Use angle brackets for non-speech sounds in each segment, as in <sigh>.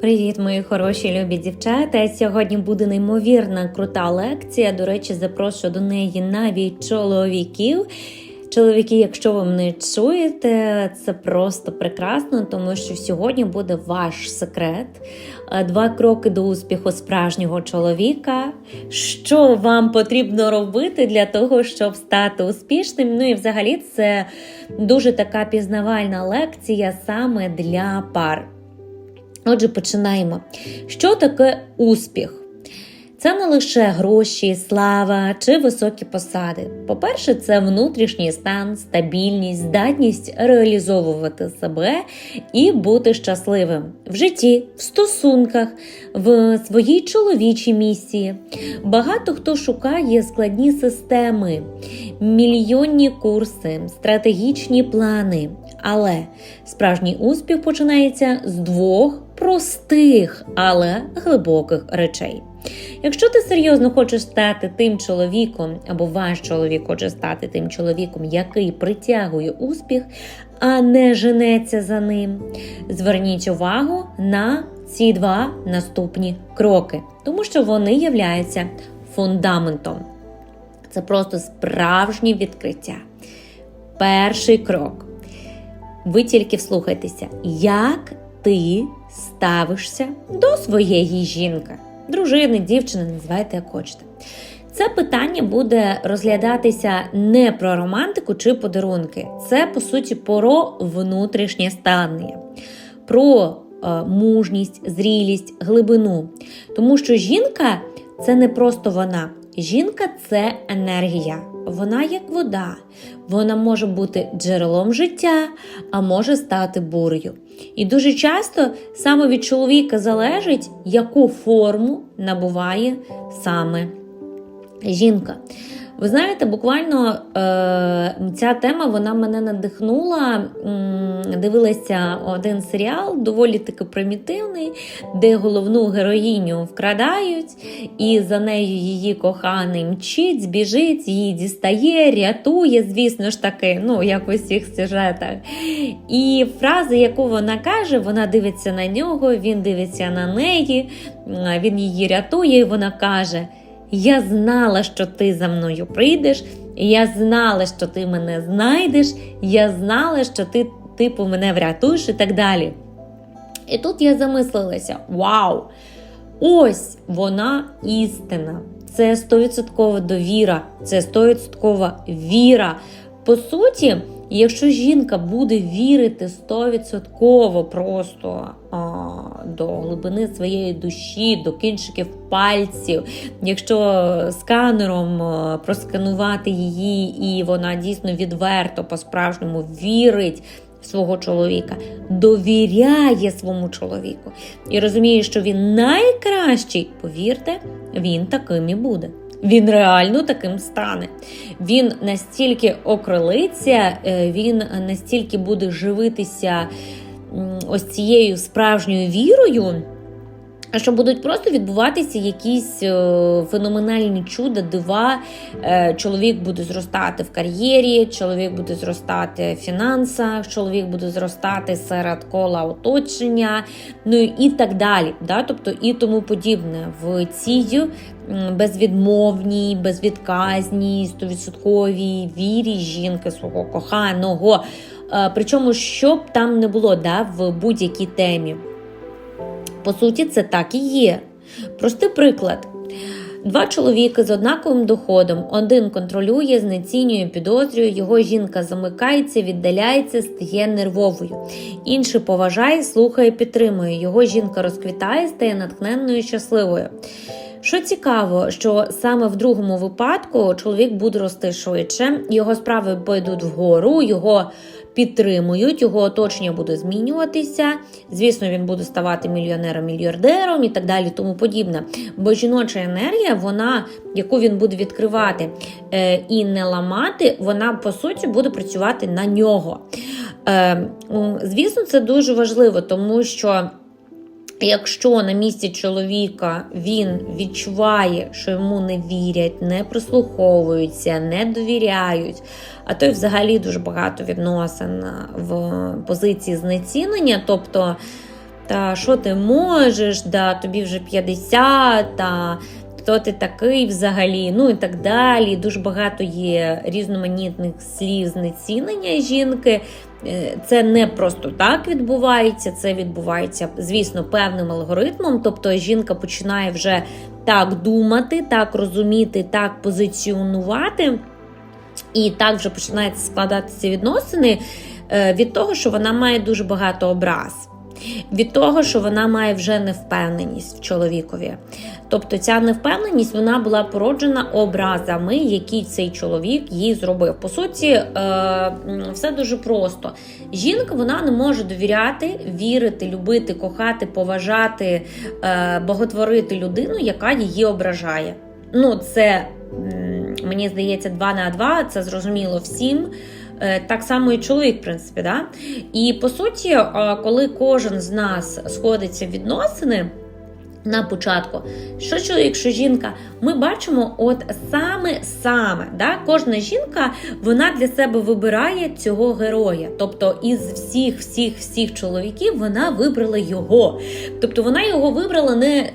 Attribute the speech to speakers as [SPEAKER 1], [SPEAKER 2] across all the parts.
[SPEAKER 1] Привіт, мої хороші любі дівчата. Сьогодні буде неймовірна крута лекція. До речі, запрошую до неї навіть чоловіків. Чоловіки, якщо ви мене чуєте, це просто прекрасно, тому що сьогодні буде ваш секрет. Е, Два кроки до успіху справжнього чоловіка. Що вам потрібно робити для того, щоб стати успішним? Ну і взагалі це дуже така пізнавальна лекція саме для пар. Отже, починаємо. Що таке успіх? Це не лише гроші, слава чи високі посади. По-перше, це внутрішній стан, стабільність, здатність реалізовувати себе і бути щасливим в житті, в стосунках, в своїй чоловічій місії. Багато хто шукає складні системи, мільйонні курси, стратегічні плани. Але справжній успіх починається з двох простих, але глибоких речей. Якщо ти серйозно хочеш стати тим чоловіком, або ваш чоловік хоче стати тим чоловіком, який притягує успіх, а не женеться за ним, зверніть увагу на ці два наступні кроки, тому що вони являються фундаментом. Це просто справжнє відкриття. Перший крок. Ви тільки вслухайтеся, як ти ставишся до своєї жінки, дружини, дівчини, називайте як хочете. Це питання буде розглядатися не про романтику чи подарунки. Це, по суті, про внутрішнє ставлення, про е, мужність, зрілість, глибину. Тому що жінка це не просто вона. Жінка це енергія. Вона як вода. Вона може бути джерелом життя, а може стати бурею. І дуже часто саме від чоловіка залежить, яку форму набуває саме жінка. Ви знаєте, буквально е, ця тема вона мене надихнула. Дивилася один серіал, доволі таки примітивний, де головну героїню вкрадають, і за нею її коханий мчить, збіжить, її дістає, рятує, звісно ж таки, ну, як у всіх сюжетах. І фраза, яку вона каже, вона дивиться на нього, він дивиться на неї, він її рятує, і вона каже. Я знала, що ти за мною прийдеш, я знала, що ти мене знайдеш, я знала, що ти, типу, мене врятуєш і так далі. І тут я замислилася: вау! Ось вона істина. Це 100% довіра, це 100% віра. По суті, якщо жінка буде вірити 100% просто а, до глибини своєї душі, до кінчиків пальців, якщо сканером просканувати її, і вона дійсно відверто по-справжньому вірить. Свого чоловіка довіряє своєму чоловіку і розуміє, що він найкращий, повірте, він таким і буде. Він реально таким стане. Він настільки окрилиться, е, він настільки буде живитися ось цією справжньою вірою. Що будуть просто відбуватися якісь е, феноменальні чуда, дива. Е, чоловік буде зростати в кар'єрі, чоловік буде зростати в фінансах, чоловік буде зростати серед кола оточення, ну і так далі. Да? Тобто і тому подібне в цій безвідмовній, безвідказній, стовідсотковій вірі жінки свого коханого. Е, Причому, що б там не було да, в будь-якій темі. По суті, це так і є. Простий приклад. Два чоловіки з однаковим доходом. Один контролює, знецінює, підозрює, його жінка замикається, віддаляється, стає нервовою. Інший поважає, слухає, підтримує. Його жінка розквітає, стає натхненною щасливою. Що цікаво, що саме в другому випадку чоловік буде рости швидше, його справи пойдуть вгору, його підтримують, його оточення буде змінюватися. Звісно, він буде ставати мільйонером, мільярдером і так далі, тому подібне. Бо жіноча енергія, вона, яку він буде відкривати е, і не ламати, вона по суті буде працювати на нього. Е, звісно, це дуже важливо, тому що. Якщо на місці чоловіка він відчуває, що йому не вірять, не прислуховуються, не довіряють, а то й взагалі дуже багато відносин в позиції знецінення, тобто та що ти можеш, да тобі вже 50, та хто ти такий взагалі, ну і так далі. Дуже багато є різноманітних слів знецінення жінки. Е, Це не просто так відбувається, це відбувається, звісно, певним алгоритмом. Тобто жінка починає вже так думати, так розуміти, так позиціонувати, і так вже починаються складатися відносини е, від того, що вона має дуже багато образ. Від того, що вона має вже невпевненість в чоловікові. Тобто ця невпевненість вона була породжена образами, які цей чоловік їй зробив. По суті, е, все дуже просто. Жінка вона не може довіряти, вірити, любити, кохати, поважати, е, боготворити людину, яка її ображає. Ну, це мені здається, 2 на 2, це зрозуміло всім. Е, Так само і чоловік, в принципі, да? І по суті, е, коли кожен з нас сходиться в відносини. На початку, що чоловік, що жінка, ми бачимо, от саме саме, да? кожна жінка вона для себе вибирає цього героя. Тобто із всіх, всіх, всіх чоловіків вона вибрала його. Тобто вона його вибрала не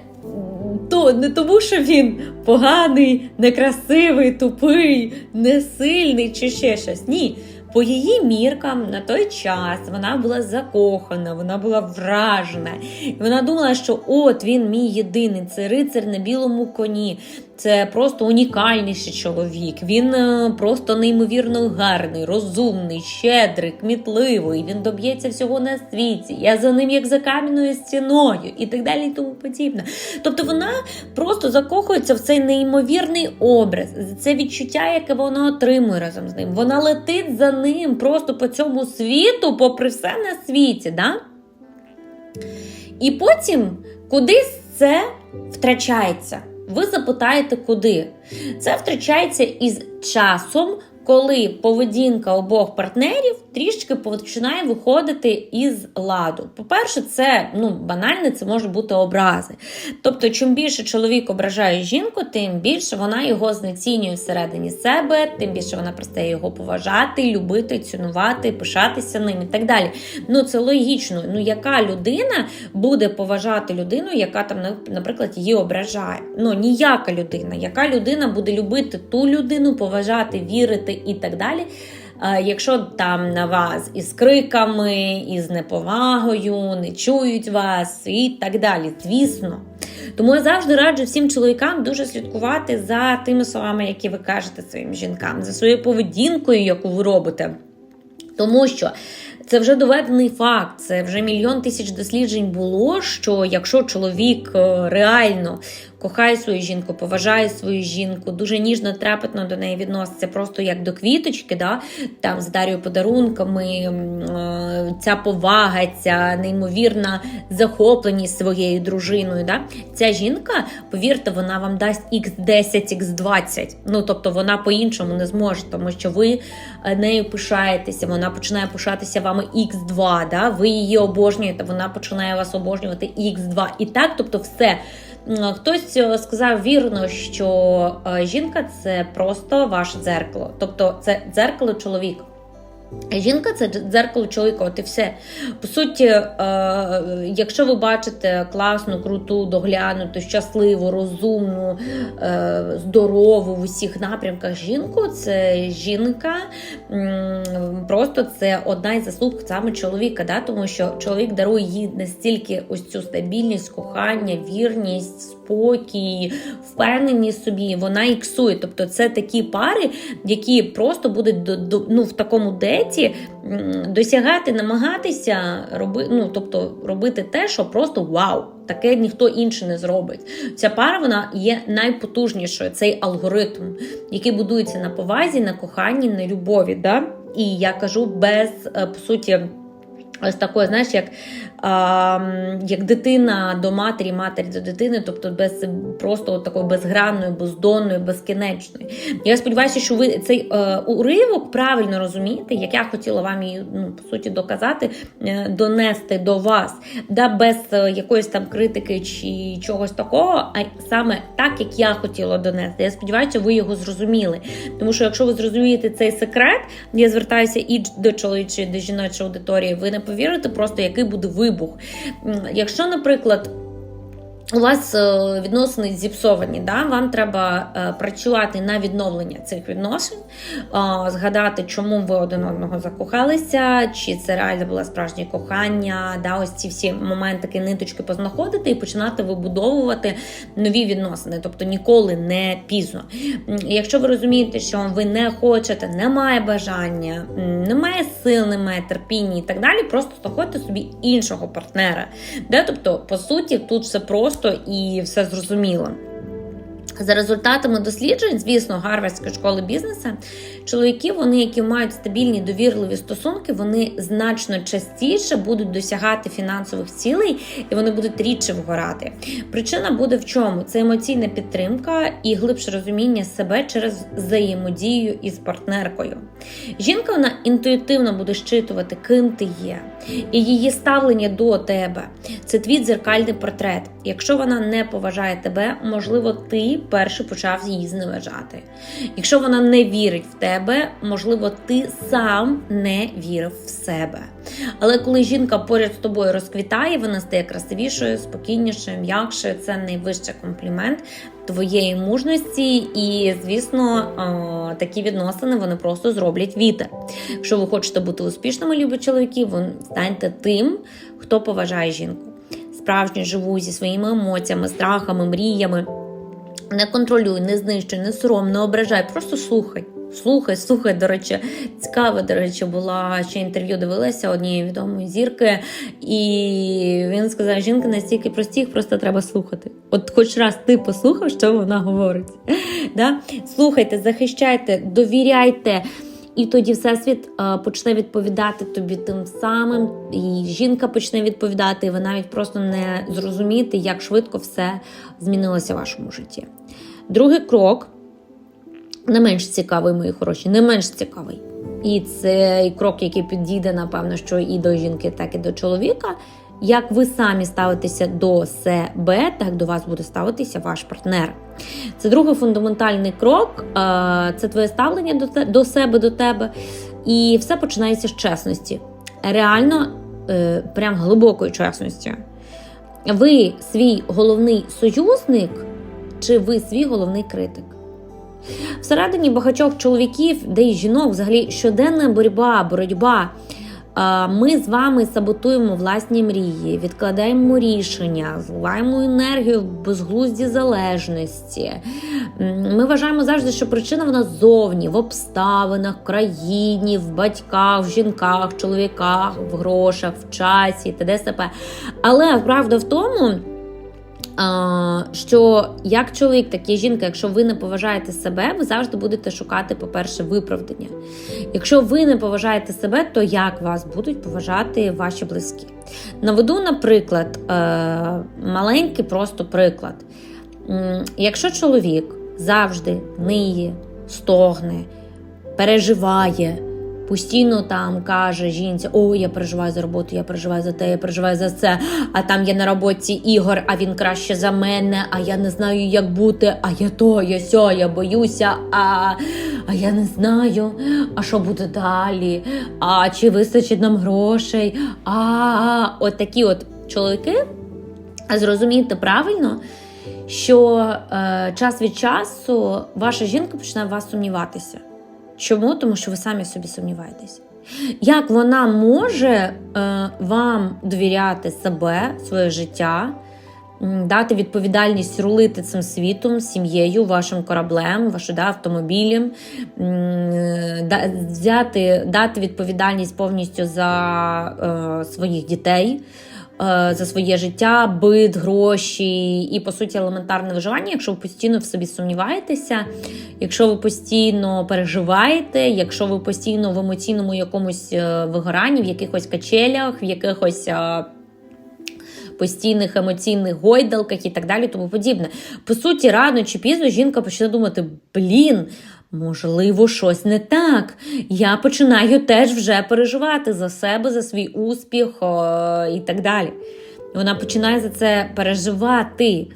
[SPEAKER 1] то не тому, що він поганий, некрасивий, тупий, несильний чи ще щось. Ні. По її міркам на той час вона була закохана, вона була вражена. І вона думала, що от він мій єдиний, це рицар на білому коні. Це просто унікальніший чоловік. Він е, просто неймовірно гарний, розумний, щедрий, кмітливий. Він доб'ється всього на світі. Я за ним як за кам'яною стіною, і так далі, і тому подібне. Тобто вона просто закохується в цей неймовірний образ, це відчуття, яке вона отримує разом з ним. Вона летить за ним просто по цьому світу, попри все на світі. Да? І потім кудись це втрачається. Ви запитаєте, куди? Це втрачається із часом, коли поведінка обох партнерів трішки починає виходити із ладу. По-перше, це ну, банально, це може бути образи. Тобто, чим більше чоловік ображає жінку, тим більше вона його знецінює всередині себе, тим більше вона перестає його поважати, любити, цінувати, пишатися ним і так далі. Ну це логічно. Ну яка людина буде поважати людину, яка там, наприклад, її ображає? Ну ніяка людина, яка людина буде любити ту людину, поважати, вірити і так далі. Якщо там на вас із криками, із неповагою, не чують вас і так далі, звісно. Тому я завжди раджу всім чоловікам дуже слідкувати за тими словами, які ви кажете своїм жінкам, за своєю поведінкою, яку ви робите. Тому що це вже доведений факт, це вже мільйон тисяч досліджень було. Що якщо чоловік реально кохає свою жінку, поважає свою жінку, дуже ніжно, трепетно до неї відноситься, просто як до квіточки, да? там з дар'ю подарунками, ця повага, ця неймовірна захопленість своєю дружиною. Да? Ця жінка, повірте, вона вам дасть X10, X20. Ну тобто вона по-іншому не зможе, тому що ви нею пишаєтеся, вона починає пишатися вами X2, да? ви її обожнюєте, вона починає вас обожнювати X2. І так, тобто, все. Хтось сказав вірно, що жінка це просто ваше дзеркало, тобто це дзеркало чоловіка. Жінка це дзеркало чоловіка, от і все. По суті, е, якщо ви бачите класну, круту, доглянуту, щасливу, розумну, е, здорову в усіх напрямках жінку, це жінка просто це одна із заслуг саме чоловіка, да? тому що чоловік дарує їй настільки ось цю стабільність, кохання, вірність, спокій, впевненість собі, вона іксує. Тобто це такі пари, які просто будуть ну, в такому деті досягати, намагатися роби, ну, тобто робити те, що просто вау! Таке ніхто інший не зробить. Ця пара вона є найпотужнішою. Цей алгоритм, який будується на повазі, на коханні, на любові. Да? І я кажу без по суті. Ось такої, знаєш, як як дитина до матері, матері до дитини, тобто без просто такої безгранної, бездонної, безкінечної. Я сподіваюся, що ви цей е, уривок правильно розумієте, як я хотіла вам її ну, по суті доказати, е, донести до вас, да, без е, якоїсь там критики чи чогось такого, а саме так, як я хотіла донести. Я сподіваюся, ви його зрозуміли. Тому що, якщо ви зрозумієте цей секрет, я звертаюся і до чоловічої, і до жіночої аудиторії, ви не повірите просто, який буде вибух вибух. Якщо, наприклад, у вас е, відносини зіпсовані, да? вам треба е, працювати на відновлення цих відносин, е, згадати, чому ви один одного закохалися, чи це реально було справжнє кохання, да? ось ці всі моментики, ниточки познаходити і починати вибудовувати нові відносини, тобто ніколи не пізно. Якщо ви розумієте, що ви не хочете, немає бажання, немає сил, немає терпіння і так далі, просто знаходьте собі іншого партнера. Да? Тобто, по суті, тут все просто і все зрозуміло. За результатами досліджень, звісно, Гарвардської школи бізнесу, чоловіки, вони, які мають стабільні довірливі стосунки, вони значно частіше будуть досягати фінансових цілей і вони будуть рідше вгорати. Причина буде в чому? Це емоційна підтримка і глибше розуміння себе через взаємодію із партнеркою. Жінка вона інтуїтивно буде щитувати, ким ти є, і її ставлення до тебе це твій дзеркальний портрет. Якщо вона не поважає тебе, можливо, ти перший почав її зневажати. Якщо вона не вірить в тебе, можливо, ти сам не вірив в себе. Але коли жінка поряд з тобою розквітає, вона стає красивішою, спокійнішою, м'якшою. Це найвищий комплімент твоєї мужності. І, звісно, такі відносини вони просто зроблять вітер. Якщо ви хочете бути успішними, любі чоловіки, ви станьте тим, хто поважає жінку. Справжньо живу зі своїми емоціями, страхами, мріями. Не контролюй, не знищуй, не сором, не ображай, просто слухай. Слухай, слухай, до речі, цікаво, до речі, була ще інтерв'ю дивилася однієї відомої зірки, і він сказав: жінка настільки прості, їх просто треба слухати. От хоч раз ти послухав, що вона говорить. <laughs> Да? Слухайте, захищайте, довіряйте. І тоді всесвіт почне відповідати тобі тим самим, і жінка почне відповідати, і ви навіть просто не зрозумієте, як швидко все змінилося в вашому житті. Другий крок не менш цікавий, мої хороші, не менш цікавий. І цей крок, який підійде, напевно, що і до жінки, так і до чоловіка. Як ви самі ставитеся до себе, так до вас буде ставитися ваш партнер. Це другий фундаментальний крок, е, це твоє ставлення до себе, до тебе. І все починається з чесності. Реально, е, прям глибокої чесності. Ви свій головний союзник, чи ви свій головний критик? Всередині багатьох чоловіків, де й жінок, взагалі щоденна боротьба, боротьба. Ми з вами саботуємо власні мрії, відкладаємо рішення, зливаємо енергію в безглузді залежності. Ми вважаємо завжди, що причина вона ззовні, в обставинах, в країні, в батьках, в жінках, в чоловіках, в грошах, в часі, т.д. Але правда в тому. Що як чоловік, так і жінка, якщо ви не поважаєте себе, ви завжди будете шукати, по-перше, виправдання. Якщо ви не поважаєте себе, то як вас будуть поважати ваші близькі? Наведу, наприклад, е, маленький просто приклад. Якщо чоловік завжди ниє, стогне, переживає, постійно там каже жінці: О, я переживаю за роботу, я переживаю за те, я переживаю за це. А там є на роботі Ігор, а він краще за мене, а я не знаю, як бути, а я то, я сьо, я боюся, а, а я не знаю, а що буде далі, а чи вистачить нам грошей. А, а, от такі от чоловіки, зрозумійте правильно. Що е, час від часу ваша жінка починає вас сумніватися. Чому? Тому що ви самі собі сумніваєтесь. Як вона може е, вам довіряти себе, своє життя, дати відповідальність рулити цим світом, сім'єю, вашим кораблем, вашим да, автомобілем, да, взяти, дати відповідальність повністю за е, своїх дітей? Е, За своє життя, бит, гроші і, по суті, елементарне виживання, якщо ви постійно в собі сумніваєтеся, якщо ви постійно переживаєте, якщо ви постійно в емоційному якомусь е, вигоранні, в якихось качелях, в якихось. е, Постійних емоційних гойдалках і так далі, тому подібне. По суті, рано чи пізно жінка почне думати: блін, можливо, щось не так. Я починаю теж вже переживати за себе, за свій успіх о, і так далі. Вона починає за це переживати.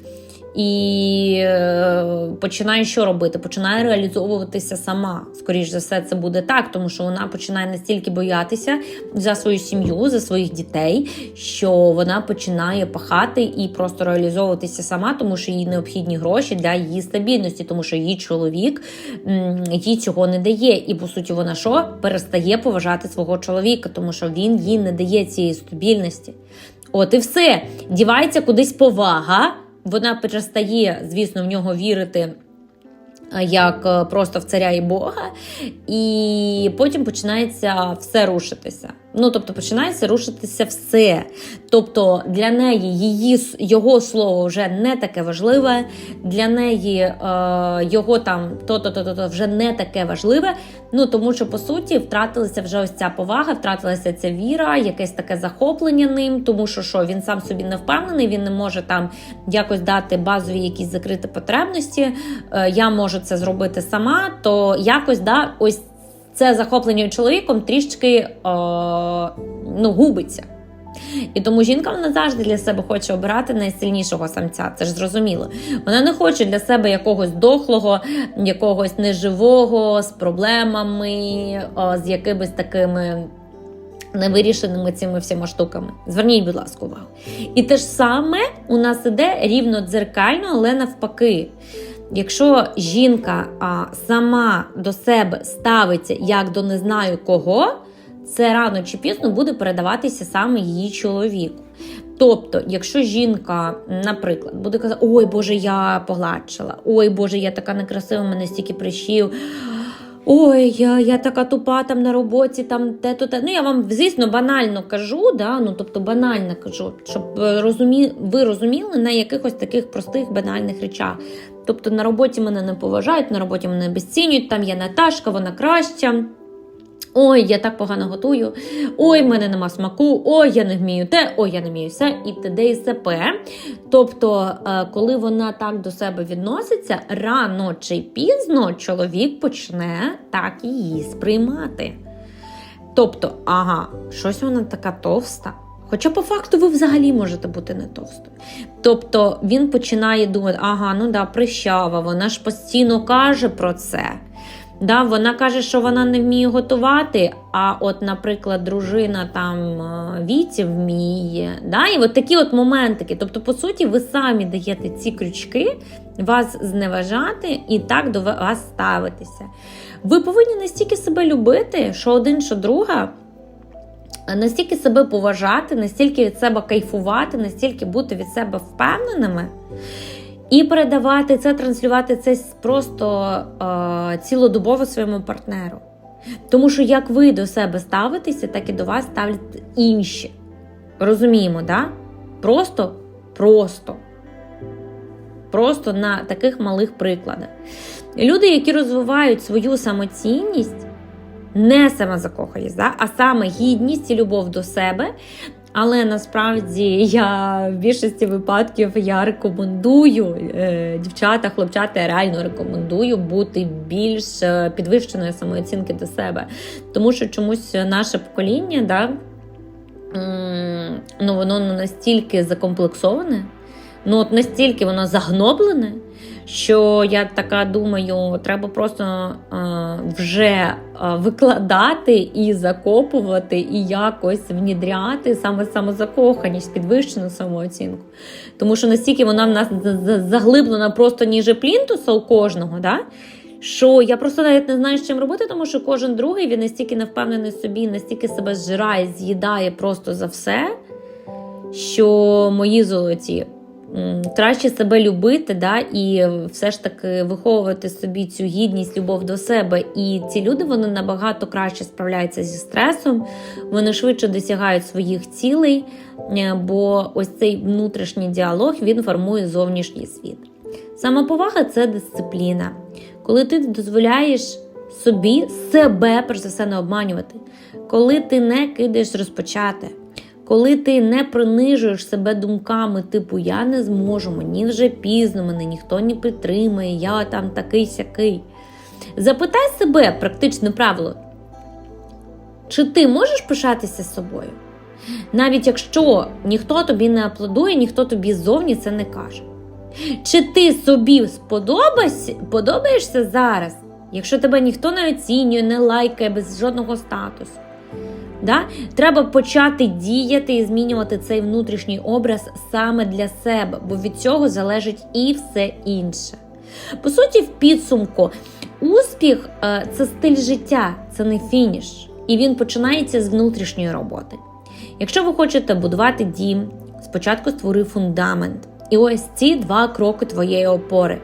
[SPEAKER 1] І е, починає що робити? Починає реалізовуватися сама. Скоріше за все, це буде так, тому що вона починає настільки боятися за свою сім'ю, за своїх дітей, що вона починає пахати і просто реалізовуватися сама, тому що їй необхідні гроші для її стабільності, тому що її чоловік їй цього не дає. І по суті, вона що перестає поважати свого чоловіка, тому що він їй не дає цієї стабільності. От і все. Дівається кудись повага. Вона перестає, звісно, в нього вірити. е, Як е, просто в царя і Бога, і потім починається все рушитися. Ну, тобто, починається рушитися все. Тобто для неї її його слово вже не таке важливе, для неї е, його там то-то, то-то, то вже не таке важливе. Ну тому що по суті втратилася вже ось ця повага, втратилася ця віра, якесь таке захоплення ним, тому що що він сам собі не впевнений, він не може там якось дати базові якісь закриті потребності. Е, я можу це зробити сама, то якось да, ось це захоплення чоловіком трішки е, ну, губиться. І тому жінка вона завжди для себе хоче обирати найсильнішого самця. Це ж зрозуміло. Вона не хоче для себе якогось дохлого, якогось неживого, з проблемами, о, з якимись такими. Невирішеними цими всіма штуками. Зверніть, будь ласка, увагу. І те ж саме у нас іде рівно дзеркально, але навпаки. Якщо жінка а, сама до себе ставиться як до не знаю кого, це рано чи пізно буде передаватися саме її чоловіку. Тобто, якщо жінка, наприклад, буде казати, ой Боже, я погладшила, ой Боже, я така некрасива, мене стільки прищів. Ой, я, я така тупа там на роботі, там те-то те. Ну я вам, звісно, банально кажу, да? ну тобто банально кажу, щоб е, розумі... ви розуміли на якихось таких простих банальних речах. Тобто на роботі мене не поважають, на роботі мене обесцінюють, там є Наташка, вона краща. Ой, я так погано готую. Ой, в мене нема смаку, ой, я не вмію те, ой, я не вмію все, і т.д. і т.п. Тобто, е, коли вона так до себе відноситься, рано чи пізно чоловік почне так її сприймати. Тобто, ага, щось вона така товста. Хоча по факту ви взагалі можете бути не товстою. Тобто він починає думати, ага, ну да, прищава, вона ж постійно каже про це. Да, вона каже, що вона не вміє готувати. А от, наприклад, дружина там е, Віті вміє. Да? І от такі от моментики. Тобто, по суті, ви самі даєте ці крючки, вас зневажати і так до вас ставитися. Ви повинні настільки себе любити, що один, що друга. Настільки себе поважати, настільки від себе кайфувати, настільки бути від себе впевненими. І передавати це, транслювати це просто е, цілодобово своєму партнеру. Тому що як ви до себе ставитеся, так і до вас ставлять інші. Розуміємо, да? Просто, просто. Просто на таких малих прикладах. Люди, які розвивають свою самоцінність, не самозакоханість, да? а саме гідність і любов до себе, але насправді я в більшості випадків я рекомендую е, дівчата, хлопчата, я реально рекомендую бути більш е, підвищеної самооцінки до себе. Тому що чомусь наше покоління, да, ну воно настільки закомплексоване, ну от настільки воно загноблене. Що я така думаю, треба просто е, вже викладати і закопувати, і якось внідряти саме самозакоханість, підвищену самооцінку. Тому що настільки вона в нас за- за- заглиблена просто ніже плінтуса у кожного, да? що я просто навіть не знаю, з чим робити, тому що кожен другий він настільки не впевнений собі, настільки себе зжирає, з'їдає просто за все, що мої золоті. Краще себе любити, да, і все ж таки виховувати собі цю гідність, любов до себе. І ці люди вони набагато краще справляються зі стресом, вони швидше досягають своїх цілей, е, бо ось цей внутрішній діалог він формує зовнішній світ. Самоповага це дисципліна. Коли ти дозволяєш собі себе перш за все не обманювати, коли ти не кидаєш розпочати. Коли ти не принижуєш себе думками, типу я не зможу, мені вже пізно, мене ніхто не підтримує, я там такий сякий. Запитай себе практичне правило, чи ти можеш пишатися собою? Навіть якщо ніхто тобі не аплодує, ніхто тобі ззовні це не каже. Чи ти собі подобаєшся зараз, якщо тебе ніхто не оцінює, не лайкає без жодного статусу? Да? Треба почати діяти і змінювати цей внутрішній образ саме для себе, бо від цього залежить і все інше. По суті, в підсумку, успіх е, це стиль життя, це не фініш. І він починається з внутрішньої роботи. Якщо ви хочете будувати дім, спочатку створи фундамент. І ось ці два кроки твоєї опори.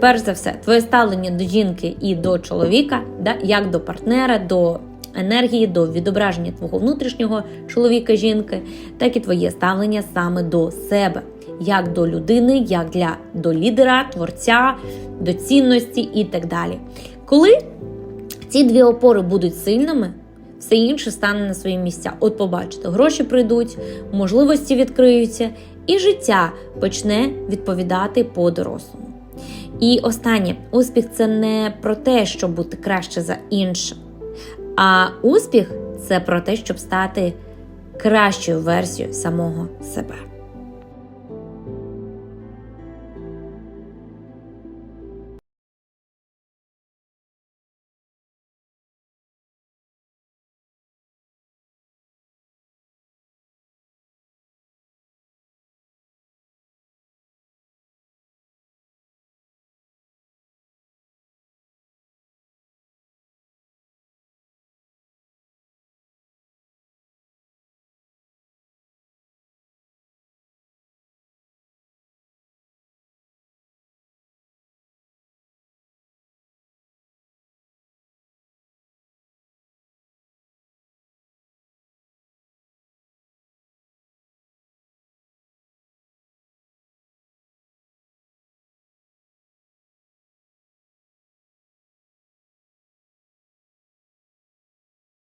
[SPEAKER 1] Перш за все, твоє ставлення до жінки і до чоловіка, да, як до партнера, до енергії, до відображення твого внутрішнього чоловіка, жінки, так і твоє ставлення саме до себе, як до людини, як для до лідера, творця, до цінності і так далі. Коли ці дві опори будуть сильними, все інше стане на свої місця. От побачите, гроші прийдуть, можливості відкриються, і життя почне відповідати по-дорослому. І останнє, успіх це не про те, щоб бути краще за інших, а успіх це про те, щоб стати кращою версією самого себе.